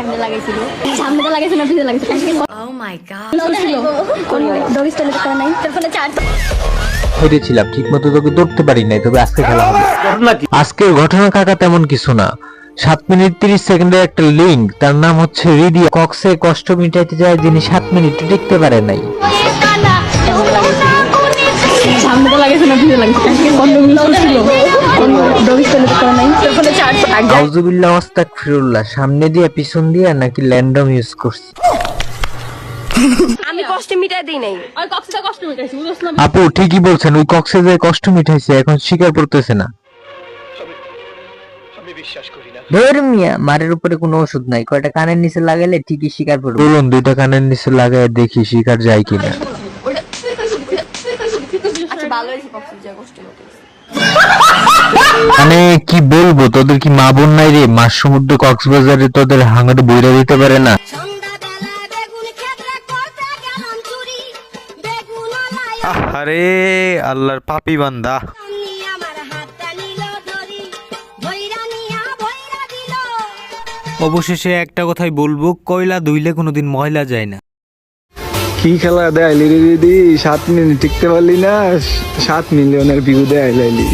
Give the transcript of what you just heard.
কেমনে লাগাইছিল। সামনে তো লাগাইছিল না পিছনে লাগাইছিল my god. ডগ স্টাইলে করা নাই। তোর ফোনে হেরেছিলাম ঠিক মতো তোকে ধরতে পারি নাই তবে আজকে খেলা হবে। আজকের ঘটনা কাকা তেমন কিছু না। সাত মিনিট তিরিশ সেকেন্ডের একটা লিঙ্ক তার নাম হচ্ছে রিদিয়া কক্সে কষ্ট মিটাইতে যায় যিনি সাত মিনিট টিকতে পারে নাই। সামনে তো লাগাইছিল না পিছনে লাগাইছিল কন্ডম আউজুবিল্লাহ ওয়াস্তাক ফিরুল্লাহ সামনে দিয়ে পিছন দিয়ে নাকি ল্যান্ডম ইউজ করছি? আমি কষ্টে মিটাই দিই নাই। ওই কক্সটা কষ্ট মিটাইছি বুঝছ না আপু ঠিকই বলছেন ওই কক্সে যে কষ্ট মিটাইছে এখন স্বীকার করতেছে না। ধর মিয়া মারের উপরে কোনো ওষুধ নাই কয়টা কানের নিচে লাগাইলে ঠিকই শিকার করবে। বলুন দুইটা কানের নিচে লাগাই দেখি শিকার যায় কিনা। আচ্ছা ভালো হয়েছে কষ্ট যা কষ্ট মানে কি বলব তোদের কি মা বোন নাই রে? মাস সমুদ্র কক্সবাজারে তোদের হাঙ্গাটা বইরা দিতে পারে না। সন্ধ্যাবেলায় বেগুন ক্ষেত্রে করতে গেলাম চুরি বেগুন আরে আল্লাহর পাপি বান্দা। অবশেষে একটা কথাই বলব কয়লা ধুইলে কোনোদিন ময়লা যায় না। কি খেলা দেয় দিদি? সাত মিনিট টিকতে পারলি না সাত মিলিয়নের ভিউ দেয় লাইলি